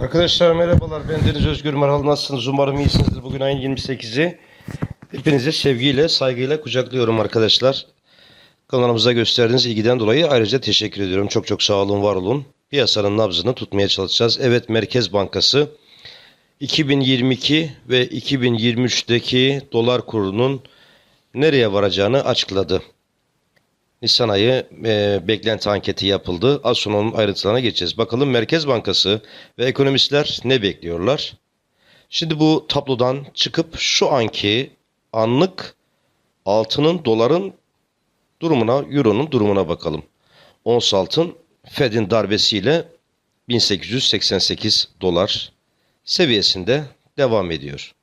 Arkadaşlar merhabalar. Ben Deniz Özgür Merhal. Nasılsınız? Umarım iyisinizdir. Bugün ayın 28'i. Hepinizi sevgiyle, saygıyla kucaklıyorum arkadaşlar. Kanalımıza gösterdiğiniz ilgiden dolayı ayrıca teşekkür ediyorum. Çok çok sağ olun, var olun. Piyasanın nabzını tutmaya çalışacağız. Evet Merkez Bankası 2022 ve 2023'teki dolar kurunun nereye varacağını açıkladı. Nisan ayı e, beklenti anketi yapıldı. Az sonra onun ayrıntılarına geçeceğiz. Bakalım Merkez Bankası ve ekonomistler ne bekliyorlar? Şimdi bu tablodan çıkıp şu anki anlık altının doların durumuna, euronun durumuna bakalım. Ons altın Fed'in darbesiyle 1888 dolar seviyesinde devam ediyor.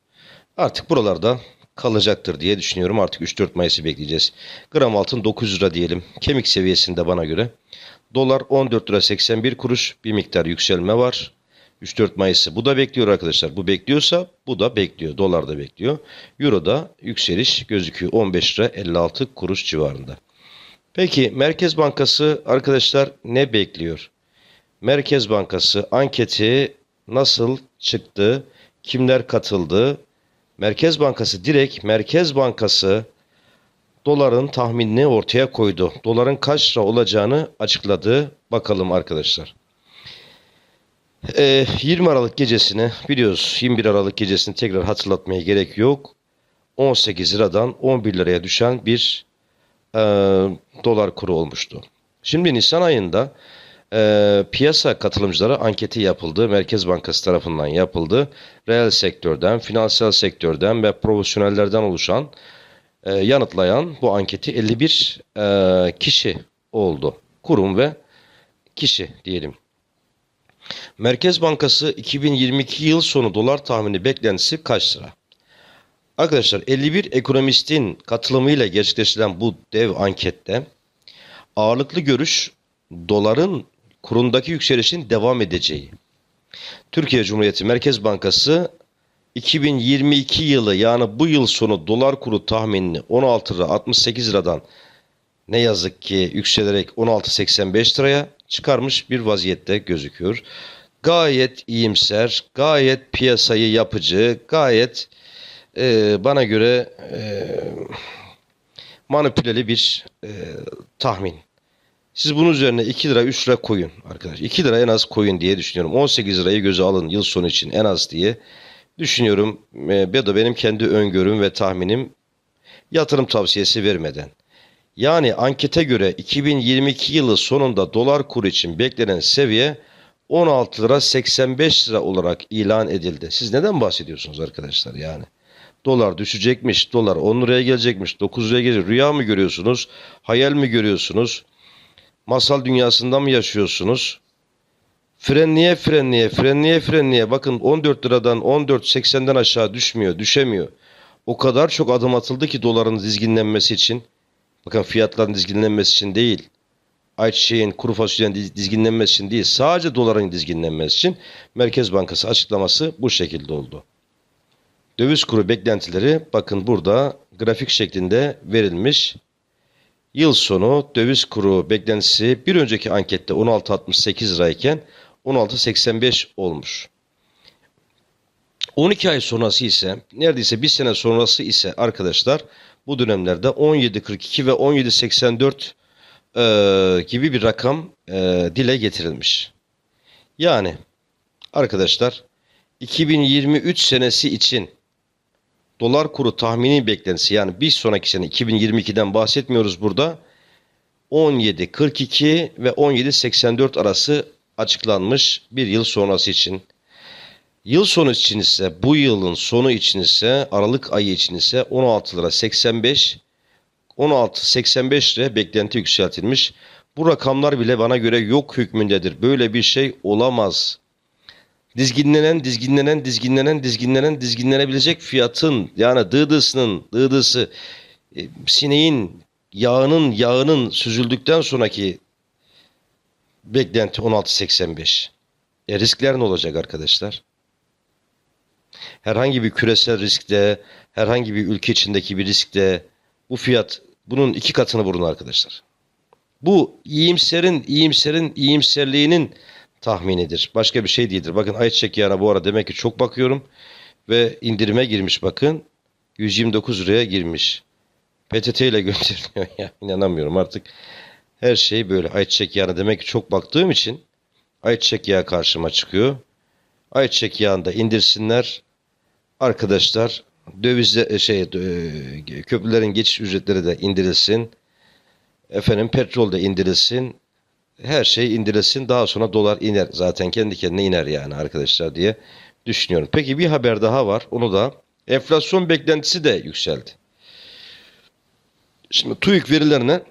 Artık buralarda kalacaktır diye düşünüyorum. Artık 3-4 Mayıs'ı bekleyeceğiz. Gram altın 900 lira diyelim. Kemik seviyesinde bana göre. Dolar 14 lira 81 kuruş. Bir miktar yükselme var. 3-4 Mayıs'ı bu da bekliyor arkadaşlar. Bu bekliyorsa bu da bekliyor. Dolar da bekliyor. Euro da yükseliş gözüküyor. 15 lira 56 kuruş civarında. Peki Merkez Bankası arkadaşlar ne bekliyor? Merkez Bankası anketi nasıl çıktı? Kimler katıldı? Merkez Bankası direkt Merkez Bankası doların tahminini ortaya koydu. Doların kaç lira olacağını açıkladı. Bakalım arkadaşlar. Ee, 20 Aralık gecesini biliyoruz. 21 Aralık gecesini tekrar hatırlatmaya gerek yok. 18 liradan 11 liraya düşen bir e, dolar kuru olmuştu. Şimdi Nisan ayında e, piyasa katılımcıları anketi yapıldı. Merkez Bankası tarafından yapıldı. Reel sektörden, finansal sektörden ve profesyonellerden oluşan e, yanıtlayan bu anketi 51 e, kişi oldu. Kurum ve kişi diyelim. Merkez Bankası 2022 yıl sonu dolar tahmini beklentisi kaç lira? Arkadaşlar 51 ekonomistin katılımıyla gerçekleştirilen bu dev ankette ağırlıklı görüş doların kurundaki yükselişin devam edeceği. Türkiye Cumhuriyeti Merkez Bankası 2022 yılı yani bu yıl sonu dolar kuru tahminini 16 lira 68 liradan ne yazık ki yükselerek 16.85 liraya çıkarmış bir vaziyette gözüküyor. Gayet iyimser, gayet piyasayı yapıcı, gayet e, bana göre e, manipüleli bir e, tahmin. Siz bunun üzerine 2 lira 3 lira koyun arkadaş. 2 lira en az koyun diye düşünüyorum. 18 lirayı göze alın yıl sonu için en az diye düşünüyorum. E, ya da benim kendi öngörüm ve tahminim yatırım tavsiyesi vermeden. Yani ankete göre 2022 yılı sonunda dolar kuru için beklenen seviye 16 lira 85 lira olarak ilan edildi. Siz neden bahsediyorsunuz arkadaşlar yani? Dolar düşecekmiş, dolar 10 liraya gelecekmiş, 9 liraya gelecek. Rüya mı görüyorsunuz? Hayal mi görüyorsunuz? Masal dünyasında mı yaşıyorsunuz? Frenliye frenliye frenliye frenliye bakın 14 liradan 14.80'den aşağı düşmüyor, düşemiyor. O kadar çok adım atıldı ki doların dizginlenmesi için. Bakın fiyatların dizginlenmesi için değil. Ayçiçeğin, kuru fasulyenin diz- dizginlenmesi için değil. Sadece doların dizginlenmesi için Merkez Bankası açıklaması bu şekilde oldu. Döviz kuru beklentileri bakın burada grafik şeklinde verilmiş. Yıl sonu döviz kuru beklentisi bir önceki ankette 16.68 lirayken 16.85 olmuş. 12 ay sonrası ise neredeyse bir sene sonrası ise arkadaşlar bu dönemlerde 17.42 ve 17.84 e, gibi bir rakam e, dile getirilmiş. Yani arkadaşlar 2023 senesi için dolar kuru tahmini beklentisi yani bir sonraki sene 2022'den bahsetmiyoruz burada. 17.42 ve 17.84 arası açıklanmış bir yıl sonrası için. Yıl sonu için ise bu yılın sonu için ise Aralık ayı için ise 16 lira 85 16.85 liraya beklenti yükseltilmiş. Bu rakamlar bile bana göre yok hükmündedir. Böyle bir şey olamaz. Dizginlenen, dizginlenen, dizginlenen, dizginlenen, dizginlenebilecek fiyatın yani dıdısının, dıdısı, e, sineğin, yağının, yağının süzüldükten sonraki beklenti 16.85. E riskler ne olacak arkadaşlar? Herhangi bir küresel riskte, herhangi bir ülke içindeki bir riskte bu fiyat bunun iki katını vurun arkadaşlar. Bu iyimserin, iyimserin, iyimserliğinin tahminidir. Başka bir şey değildir. Bakın ayçiçek yağına bu ara demek ki çok bakıyorum ve indirime girmiş bakın. 129 liraya girmiş. PTT ile gönderiliyor ya inanamıyorum artık. Her şey böyle ayçiçek yağına demek ki çok baktığım için ayçiçek yağı karşıma çıkıyor. Ayçiçek yağını da indirsinler. Arkadaşlar dövizde şey e, köprülerin geçiş ücretleri de indirilsin. Efendim petrol de indirilsin. Her şey indirilsin. Daha sonra dolar iner. Zaten kendi kendine iner yani arkadaşlar diye düşünüyorum. Peki bir haber daha var. Onu da enflasyon beklentisi de yükseldi. Şimdi TÜİK verilerine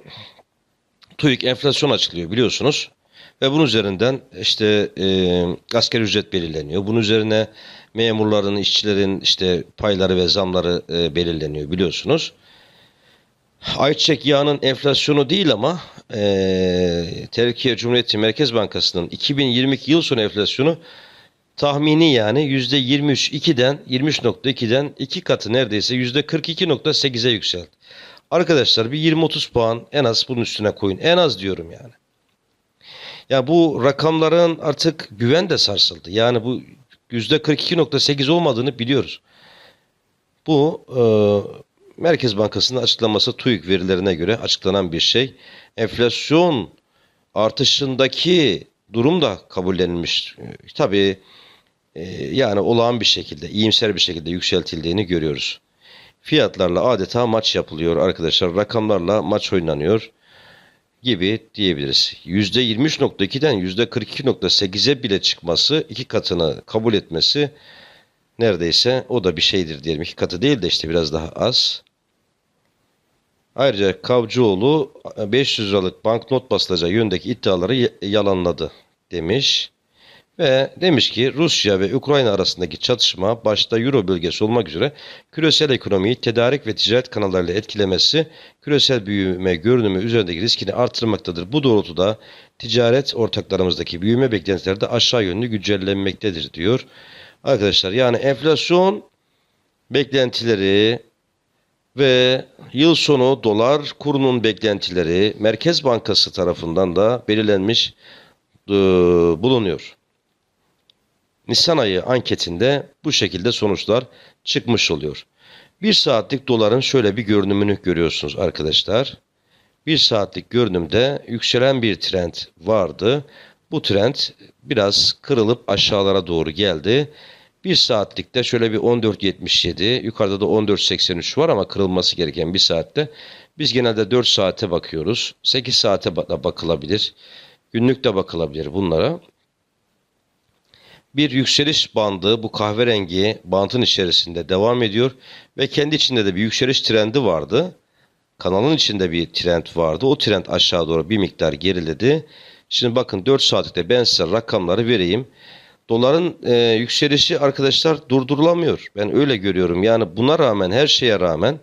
TÜİK enflasyon açıklıyor biliyorsunuz. Ve bunun üzerinden işte e, asgari ücret belirleniyor. Bunun üzerine memurların, işçilerin işte payları ve zamları e, belirleniyor biliyorsunuz. Ayçiçek yağının enflasyonu değil ama e, Türkiye Cumhuriyeti Merkez Bankası'nın 2022 yıl sonu enflasyonu tahmini yani %23.2'den 23.2'den iki katı neredeyse %42.8'e yükseldi. Arkadaşlar bir 20-30 puan en az bunun üstüne koyun. En az diyorum yani. Ya bu rakamların artık güven de sarsıldı. Yani bu %42.8 olmadığını biliyoruz. Bu e, Merkez Bankası'nın açıklaması TÜİK verilerine göre açıklanan bir şey. Enflasyon artışındaki durum da kabullenilmiş. E, Tabii e, yani olağan bir şekilde, iyimser bir şekilde yükseltildiğini görüyoruz. Fiyatlarla adeta maç yapılıyor arkadaşlar. Rakamlarla maç oynanıyor gibi diyebiliriz. %23.2'den %42.8'e bile çıkması, iki katını kabul etmesi neredeyse o da bir şeydir diyelim. İki katı değil de işte biraz daha az. Ayrıca Kavcıoğlu 500 liralık banknot basılacağı yönündeki iddiaları yalanladı demiş. Ve demiş ki Rusya ve Ukrayna arasındaki çatışma başta Euro bölgesi olmak üzere küresel ekonomiyi tedarik ve ticaret kanallarıyla etkilemesi küresel büyüme görünümü üzerindeki riskini artırmaktadır. Bu doğrultuda ticaret ortaklarımızdaki büyüme beklentileri de aşağı yönlü güncellenmektedir diyor. Arkadaşlar yani enflasyon beklentileri ve yıl sonu dolar kurunun beklentileri Merkez Bankası tarafından da belirlenmiş e, bulunuyor. Nisan ayı anketinde bu şekilde sonuçlar çıkmış oluyor. Bir saatlik doların şöyle bir görünümünü görüyorsunuz arkadaşlar. Bir saatlik görünümde yükselen bir trend vardı. Bu trend biraz kırılıp aşağılara doğru geldi. Bir saatlikte şöyle bir 14.77 yukarıda da 14.83 var ama kırılması gereken bir saatte. Biz genelde 4 saate bakıyoruz. 8 saate bakılabilir. Günlük de bakılabilir bunlara bir yükseliş bandı bu kahverengi bantın içerisinde devam ediyor ve kendi içinde de bir yükseliş trendi vardı. Kanalın içinde bir trend vardı. O trend aşağı doğru bir miktar geriledi. Şimdi bakın 4 saatlikte ben size rakamları vereyim. Doların e, yükselişi arkadaşlar durdurulamıyor. Ben öyle görüyorum. Yani buna rağmen her şeye rağmen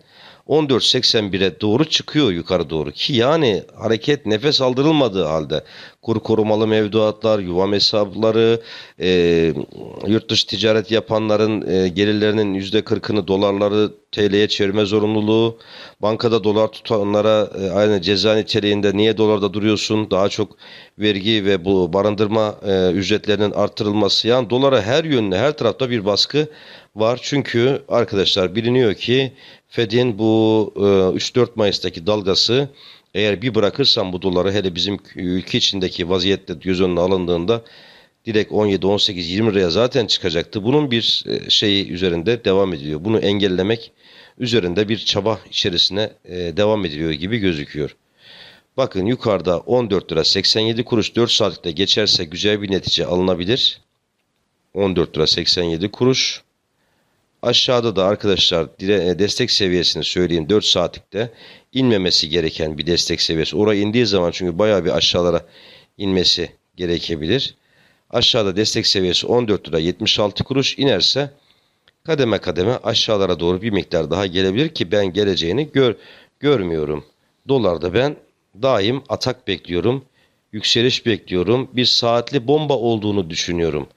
14.81'e doğru çıkıyor yukarı doğru ki yani hareket nefes aldırılmadığı halde kur korumalı mevduatlar, yuvam hesapları, e, yurt dışı ticaret yapanların e, gelirlerinin %40'ını dolarları TL'ye çevirme zorunluluğu, bankada dolar tutanlara e, aynı ceza niteliğinde niye dolarda duruyorsun, daha çok vergi ve bu barındırma e, ücretlerinin arttırılması yani dolara her yönlü her tarafta bir baskı var. Çünkü arkadaşlar biliniyor ki Fed'in bu e, 3-4 Mayıs'taki dalgası eğer bir bırakırsam bu doları hele bizim ülke içindeki vaziyette göz önüne alındığında direkt 17, 18, 20 liraya zaten çıkacaktı. Bunun bir e, şeyi üzerinde devam ediliyor. Bunu engellemek üzerinde bir çaba içerisine e, devam ediliyor gibi gözüküyor. Bakın yukarıda 14 lira 87 kuruş 4 saatte geçerse güzel bir netice alınabilir. 14 lira 87 kuruş. Aşağıda da arkadaşlar e, destek seviyesini söyleyeyim 4 saatlikte inmemesi gereken bir destek seviyesi. Oraya indiği zaman çünkü bayağı bir aşağılara inmesi gerekebilir. Aşağıda destek seviyesi 14 lira 76 kuruş inerse kademe kademe aşağılara doğru bir miktar daha gelebilir ki ben geleceğini gör, görmüyorum. Dolarda ben daim atak bekliyorum. Yükseliş bekliyorum. Bir saatli bomba olduğunu düşünüyorum.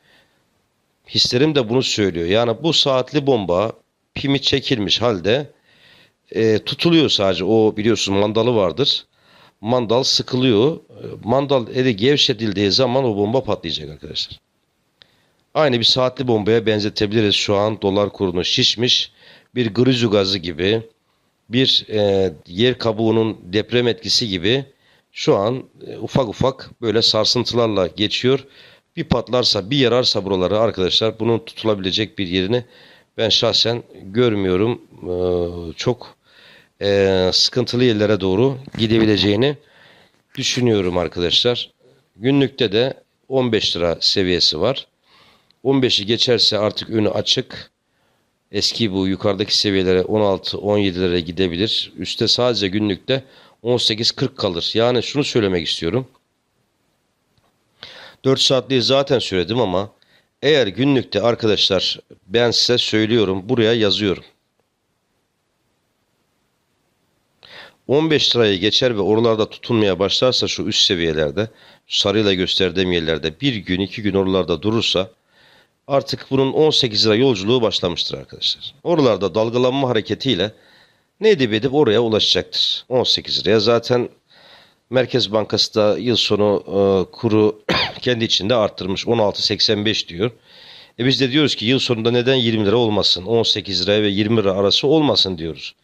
Hislerim de bunu söylüyor. Yani bu saatli bomba pimi çekilmiş halde e, tutuluyor sadece. O biliyorsun mandalı vardır. mandal sıkılıyor. E, Mandal eli gevşetildiği zaman o bomba patlayacak arkadaşlar. Aynı bir saatli bombaya benzetebiliriz şu an dolar kurunu şişmiş bir grizu gazı gibi bir e, yer kabuğunun deprem etkisi gibi şu an e, ufak ufak böyle sarsıntılarla geçiyor. Bir patlarsa bir yararsa buraları arkadaşlar bunun tutulabilecek bir yerini ben şahsen görmüyorum. Ee, çok e, sıkıntılı yerlere doğru gidebileceğini düşünüyorum arkadaşlar. Günlükte de 15 lira seviyesi var. 15'i geçerse artık önü açık. Eski bu yukarıdaki seviyelere 16-17'lere gidebilir. Üste sadece günlükte 18-40 kalır. Yani şunu söylemek istiyorum. 4 saatliği zaten söyledim ama eğer günlükte arkadaşlar ben size söylüyorum buraya yazıyorum. 15 lirayı geçer ve oralarda tutunmaya başlarsa şu üst seviyelerde sarıyla gösterdiğim yerlerde bir gün iki gün oralarda durursa artık bunun 18 lira yolculuğu başlamıştır arkadaşlar. Oralarda dalgalanma hareketiyle ne edip edip oraya ulaşacaktır. 18 liraya zaten Merkez Bankası da yıl sonu e, kuru kendi içinde arttırmış 16.85 diyor. E biz de diyoruz ki yıl sonunda neden 20 lira olmasın? 18 lira ve 20 lira arası olmasın diyoruz.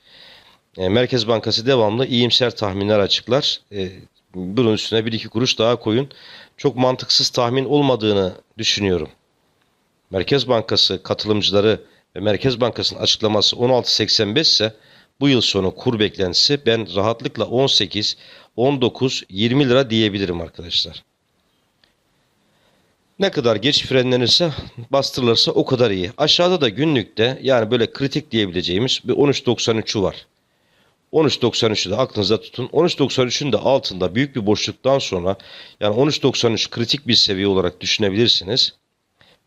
E, Merkez Bankası devamlı iyimser tahminler açıklar. E, bunun üstüne bir iki kuruş daha koyun. Çok mantıksız tahmin olmadığını düşünüyorum. Merkez Bankası katılımcıları ve Merkez Bankası'nın açıklaması 16.85 ise bu yıl sonu kur beklentisi ben rahatlıkla 18, 19, 20 lira diyebilirim arkadaşlar. Ne kadar geç frenlenirse bastırılırsa o kadar iyi. Aşağıda da günlükte yani böyle kritik diyebileceğimiz bir 13.93'ü var. 13.93'ü de aklınızda tutun. 13.93'ün de altında büyük bir boşluktan sonra yani 13.93 kritik bir seviye olarak düşünebilirsiniz.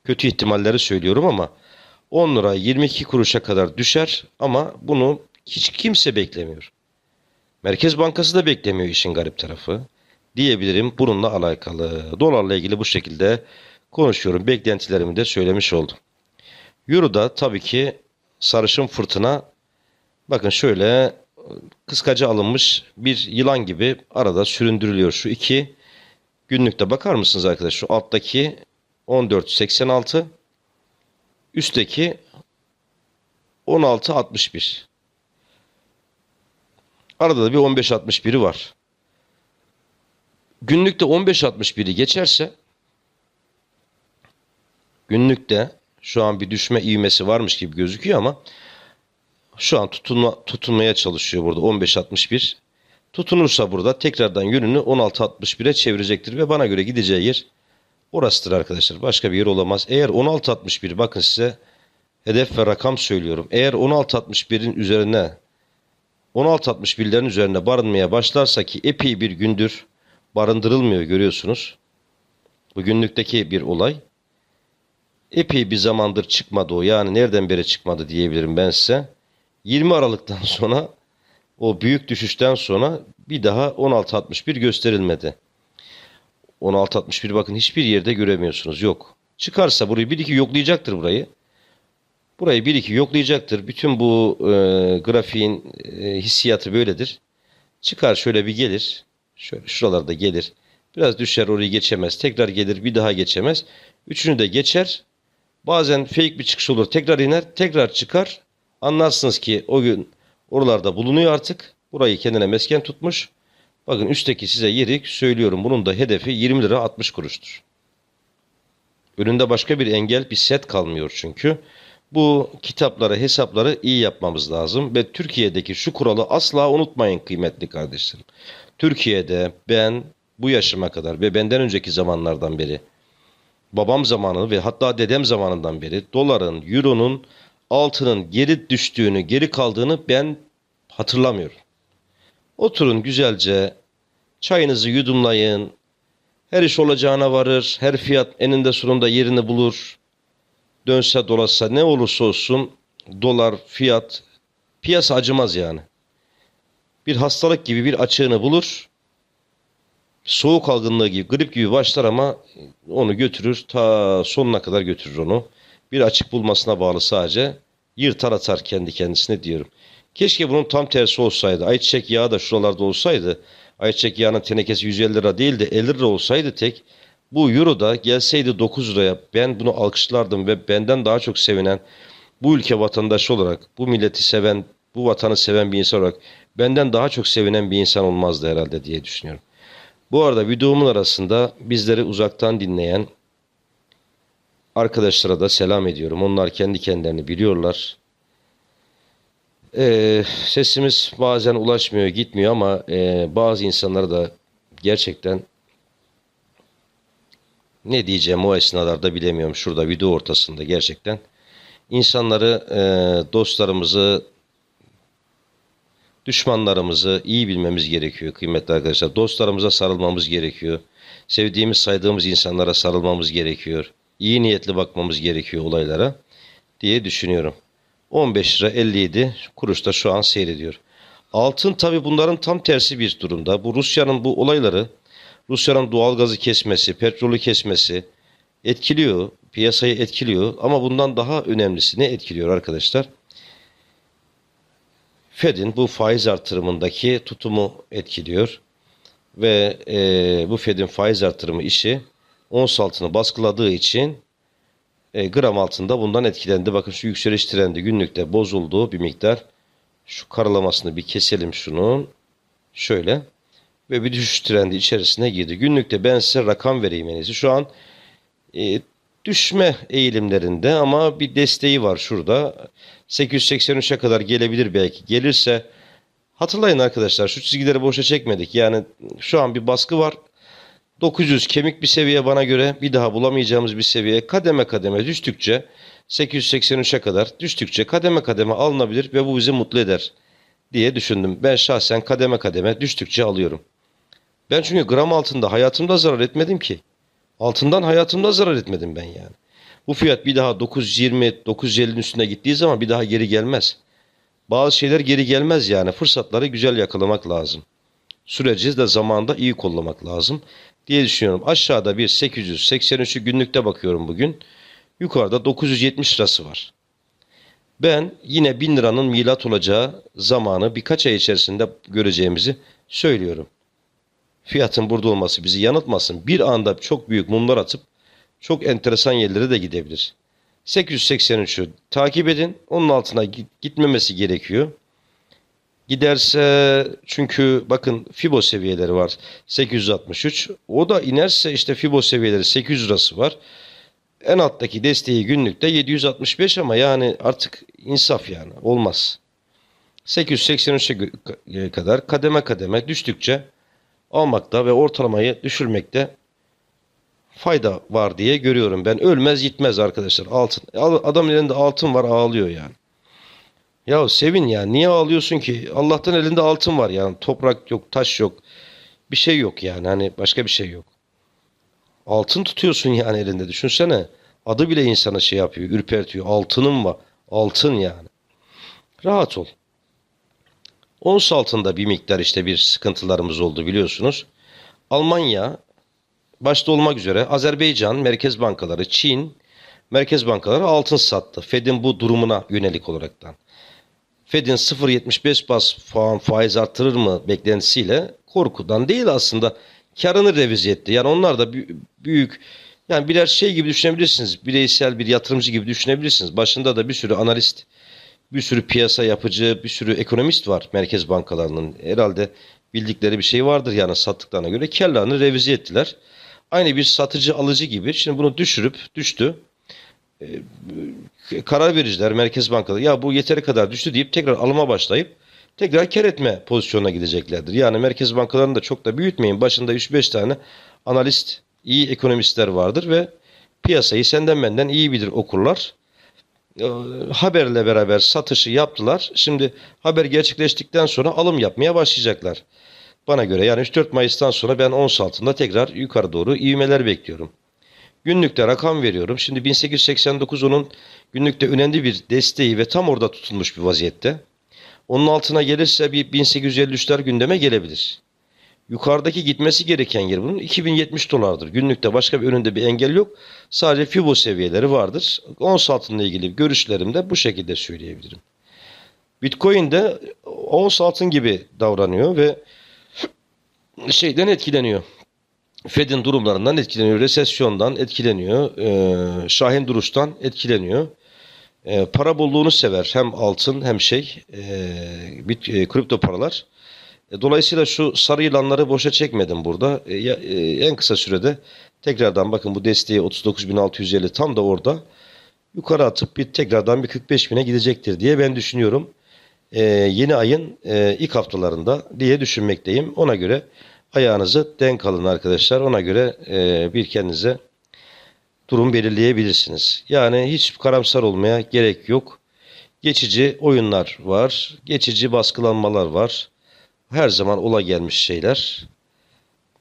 Kötü ihtimalleri söylüyorum ama 10 lira 22 kuruşa kadar düşer ama bunu hiç kimse beklemiyor. Merkez Bankası da beklemiyor işin garip tarafı diyebilirim bununla alakalı. Dolarla ilgili bu şekilde konuşuyorum. Beklentilerimi de söylemiş oldum. Euro'da tabii ki sarışın fırtına bakın şöyle kıskaca alınmış bir yılan gibi arada süründürülüyor. Şu iki günlükte bakar mısınız arkadaşlar? Şu alttaki 14.86 üstteki 16.61 Arada da bir 15.61'i var. Günlükte 15.61'i geçerse günlükte şu an bir düşme ivmesi varmış gibi gözüküyor ama şu an tutunma, tutunmaya çalışıyor burada 15.61. Tutunursa burada tekrardan yönünü 16.61'e çevirecektir ve bana göre gideceği yer orasıdır arkadaşlar. Başka bir yer olamaz. Eğer 16.61 bakın size hedef ve rakam söylüyorum. Eğer 16.61'in üzerine 16.61'lerin üzerine barınmaya başlarsa ki epey bir gündür barındırılmıyor görüyorsunuz. Bu günlükteki bir olay. Epey bir zamandır çıkmadı o. Yani nereden beri çıkmadı diyebilirim ben size. 20 Aralık'tan sonra o büyük düşüşten sonra bir daha 16.61 gösterilmedi. 16.61 bakın hiçbir yerde göremiyorsunuz. Yok. Çıkarsa burayı bir iki yoklayacaktır burayı. Burayı bir iki yoklayacaktır. Bütün bu e, grafiğin e, hissiyatı böyledir. Çıkar şöyle bir gelir. Şöyle şuralarda gelir. Biraz düşer orayı geçemez. Tekrar gelir bir daha geçemez. Üçünü de geçer. Bazen fake bir çıkış olur. Tekrar iner. Tekrar çıkar. Anlarsınız ki o gün oralarda bulunuyor artık. Burayı kendine mesken tutmuş. Bakın üstteki size yeri söylüyorum. Bunun da hedefi 20 lira 60 kuruştur. Önünde başka bir engel bir set kalmıyor çünkü. Bu kitapları, hesapları iyi yapmamız lazım ve Türkiye'deki şu kuralı asla unutmayın kıymetli kardeşlerim. Türkiye'de ben bu yaşıma kadar ve benden önceki zamanlardan beri babam zamanı ve hatta dedem zamanından beri doların, euronun, altının geri düştüğünü, geri kaldığını ben hatırlamıyorum. Oturun güzelce çayınızı yudumlayın. Her iş olacağına varır. Her fiyat eninde sonunda yerini bulur. Dönse dolaşsa ne olursa olsun dolar, fiyat, piyasa acımaz yani bir hastalık gibi bir açığını bulur. Soğuk algınlığı gibi, grip gibi başlar ama onu götürür. Ta sonuna kadar götürür onu. Bir açık bulmasına bağlı sadece. Yırtar atar kendi kendisine diyorum. Keşke bunun tam tersi olsaydı. Ayçiçek yağı da şuralarda olsaydı. ayçiçek yağının tenekesi 150 lira değil de 50 lira olsaydı tek bu euro da gelseydi 9 liraya ben bunu alkışlardım ve benden daha çok sevinen bu ülke vatandaşı olarak bu milleti seven bu vatanı seven bir insan olarak benden daha çok sevinen bir insan olmazdı herhalde diye düşünüyorum. Bu arada videomun arasında bizleri uzaktan dinleyen arkadaşlara da selam ediyorum. Onlar kendi kendilerini biliyorlar. Ee, sesimiz bazen ulaşmıyor, gitmiyor ama e, bazı insanlara da gerçekten ne diyeceğim o esnalarda bilemiyorum. Şurada video ortasında gerçekten insanları, e, dostlarımızı, düşmanlarımızı iyi bilmemiz gerekiyor kıymetli arkadaşlar. Dostlarımıza sarılmamız gerekiyor. Sevdiğimiz, saydığımız insanlara sarılmamız gerekiyor. İyi niyetli bakmamız gerekiyor olaylara diye düşünüyorum. 15 lira 57 kuruş da şu an seyrediyor. Altın tabi bunların tam tersi bir durumda. Bu Rusya'nın bu olayları, Rusya'nın doğal gazı kesmesi, petrolü kesmesi etkiliyor, piyasayı etkiliyor. Ama bundan daha önemlisi ne etkiliyor arkadaşlar? Fed'in bu faiz artırımındaki tutumu etkiliyor. Ve e, bu Fed'in faiz artırımı işi ons altını baskıladığı için e, gram altında bundan etkilendi. Bakın şu yükseliş trendi günlükte bozuldu bir miktar. Şu karalamasını bir keselim şunun. Şöyle. Ve bir düşüş trendi içerisine girdi. Günlükte ben size rakam vereyim en iyisi. Şu an e, düşme eğilimlerinde ama bir desteği var şurada. 883'e kadar gelebilir belki. Gelirse hatırlayın arkadaşlar şu çizgileri boşa çekmedik. Yani şu an bir baskı var. 900 kemik bir seviye bana göre bir daha bulamayacağımız bir seviye kademe kademe düştükçe 883'e kadar düştükçe kademe kademe alınabilir ve bu bizi mutlu eder diye düşündüm. Ben şahsen kademe kademe düştükçe alıyorum. Ben çünkü gram altında hayatımda zarar etmedim ki. Altından hayatımda zarar etmedim ben yani. Bu fiyat bir daha 920 950'nin üstüne gittiği zaman bir daha geri gelmez. Bazı şeyler geri gelmez yani. Fırsatları güzel yakalamak lazım. Süreci de zamanda iyi kollamak lazım diye düşünüyorum. Aşağıda bir 883'ü günlükte bakıyorum bugün. Yukarıda 970 lirası var. Ben yine 1000 liranın milat olacağı zamanı birkaç ay içerisinde göreceğimizi söylüyorum. Fiyatın burada olması bizi yanıltmasın. Bir anda çok büyük mumlar atıp çok enteresan yerlere de gidebilir. 883'ü takip edin. Onun altına gitmemesi gerekiyor. Giderse çünkü bakın Fibo seviyeleri var 863. O da inerse işte Fibo seviyeleri 800 lirası var. En alttaki desteği günlükte 765 ama yani artık insaf yani olmaz. 883'e kadar kademe kademe düştükçe almakta ve ortalamayı düşürmekte fayda var diye görüyorum ben. Ölmez gitmez arkadaşlar altın. Adamın elinde altın var ağlıyor yani. Ya sevin ya niye ağlıyorsun ki? Allah'tan elinde altın var yani. Toprak yok, taş yok. Bir şey yok yani. Hani başka bir şey yok. Altın tutuyorsun yani elinde. Düşünsene. Adı bile insana şey yapıyor, ürpertiyor. Altının var. Altın yani. Rahat ol. Ons altında bir miktar işte bir sıkıntılarımız oldu biliyorsunuz. Almanya başta olmak üzere Azerbaycan merkez bankaları, Çin merkez bankaları altın sattı. Fed'in bu durumuna yönelik olaraktan. Fed'in 0.75 bas puan faiz artırır mı beklentisiyle korkudan değil aslında karını revize etti. Yani onlar da büyük yani birer şey gibi düşünebilirsiniz. Bireysel bir yatırımcı gibi düşünebilirsiniz. Başında da bir sürü analist, bir sürü piyasa yapıcı, bir sürü ekonomist var merkez bankalarının. Herhalde bildikleri bir şey vardır yani sattıklarına göre. Karlarını revize ettiler. Aynı bir satıcı alıcı gibi. Şimdi bunu düşürüp düştü. Ee, karar vericiler, merkez bankaları ya bu yeteri kadar düştü deyip tekrar alıma başlayıp tekrar kar etme pozisyonuna gideceklerdir. Yani merkez bankalarını da çok da büyütmeyin. Başında 3-5 tane analist, iyi ekonomistler vardır ve piyasayı senden benden iyi bilir okurlar. Ee, haberle beraber satışı yaptılar. Şimdi haber gerçekleştikten sonra alım yapmaya başlayacaklar. Bana göre yani 3-4 Mayıs'tan sonra ben ons altında tekrar yukarı doğru ivmeler bekliyorum. Günlükte rakam veriyorum. Şimdi 1889 onun günlükte önemli bir desteği ve tam orada tutulmuş bir vaziyette. Onun altına gelirse bir 1853'ler gündeme gelebilir. Yukarıdaki gitmesi gereken yer bunun 2070 dolardır. Günlükte başka bir önünde bir engel yok. Sadece FIBO seviyeleri vardır. Ons altınla ilgili görüşlerim de bu şekilde söyleyebilirim. Bitcoin de ons altın gibi davranıyor ve şeyden etkileniyor. Fed'in durumlarından etkileniyor. Resesyondan etkileniyor. E, Şahin duruştan etkileniyor. E, para bolluğunu sever. Hem altın hem şey e, bit, e, kripto paralar. E, dolayısıyla şu sarı yılanları boşa çekmedim burada. E, e, en kısa sürede tekrardan bakın bu desteği 39.650 tam da orada yukarı atıp bir tekrardan bir 45.000'e gidecektir diye ben düşünüyorum. Yeni ayın ilk haftalarında diye düşünmekteyim. Ona göre ayağınızı denk alın arkadaşlar. Ona göre bir kendinize durum belirleyebilirsiniz. Yani hiç karamsar olmaya gerek yok. Geçici oyunlar var. Geçici baskılanmalar var. Her zaman ola gelmiş şeyler.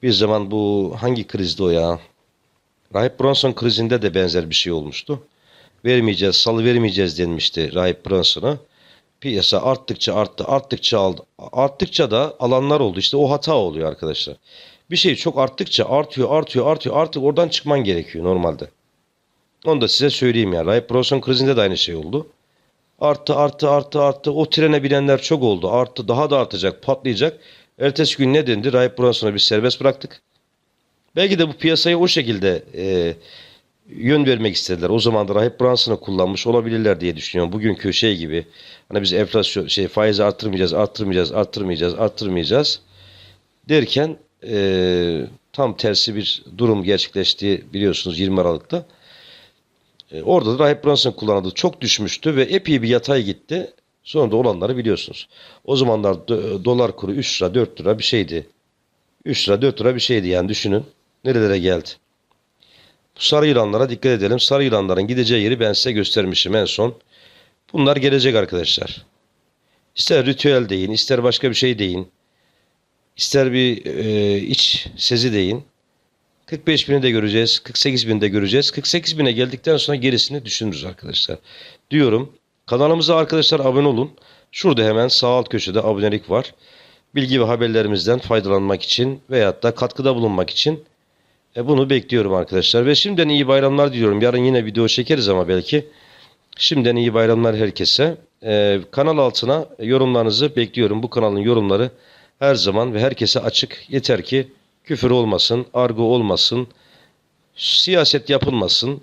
Bir zaman bu hangi krizdi o ya? Rahip Bronson krizinde de benzer bir şey olmuştu. Vermeyeceğiz, salı vermeyeceğiz denmişti Rahip Bronson'a. Piyasa arttıkça arttı, arttıkça aldı. Arttıkça da alanlar oldu. İşte o hata oluyor arkadaşlar. Bir şey çok arttıkça artıyor, artıyor, artıyor. Artık oradan çıkman gerekiyor normalde. Onu da size söyleyeyim ya. Rahip Bronson krizinde de aynı şey oldu. Arttı, arttı, arttı, arttı. O trene binenler çok oldu. Arttı, daha da artacak, patlayacak. Ertesi gün ne dendi? Rahip Bronson'a biz serbest bıraktık. Belki de bu piyasayı o şekilde e, yön vermek istediler. O zaman da Rahip Brunson'ı kullanmış olabilirler diye düşünüyorum. Bugünkü şey gibi. Hani biz enflasyon şey faizi arttırmayacağız, arttırmayacağız, arttırmayacağız, arttırmayacağız derken e, tam tersi bir durum gerçekleşti biliyorsunuz 20 Aralık'ta. E, orada da Rahip Brunson kullanıldı. Çok düşmüştü ve epey bir yatay gitti. Sonra da olanları biliyorsunuz. O zamanlar do- dolar kuru 3 lira 4 lira bir şeydi. 3 lira 4 lira bir şeydi yani düşünün. Nerelere geldi. Sarı yılanlara dikkat edelim. Sarı yılanların gideceği yeri ben size göstermişim en son. Bunlar gelecek arkadaşlar. İster ritüel deyin, ister başka bir şey deyin. ister bir e, iç sezi deyin. 45 bini de göreceğiz. 48 bini de göreceğiz. 48 bine geldikten sonra gerisini düşünürüz arkadaşlar. Diyorum. Kanalımıza arkadaşlar abone olun. Şurada hemen sağ alt köşede abonelik var. Bilgi ve haberlerimizden faydalanmak için veyahut da katkıda bulunmak için e, bunu bekliyorum arkadaşlar. Ve şimdiden iyi bayramlar diliyorum. Yarın yine video çekeriz ama belki. Şimdiden iyi bayramlar herkese. E, kanal altına yorumlarınızı bekliyorum. Bu kanalın yorumları her zaman ve herkese açık. Yeter ki küfür olmasın, argo olmasın, siyaset yapılmasın.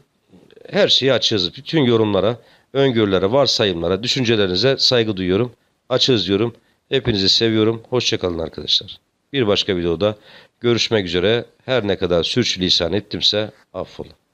Her şeyi açığız. Bütün yorumlara, öngörülere, varsayımlara, düşüncelerinize saygı duyuyorum. Açığız diyorum. Hepinizi seviyorum. Hoşçakalın arkadaşlar. Bir başka videoda görüşmek üzere. Her ne kadar sürçülisan ettimse affola.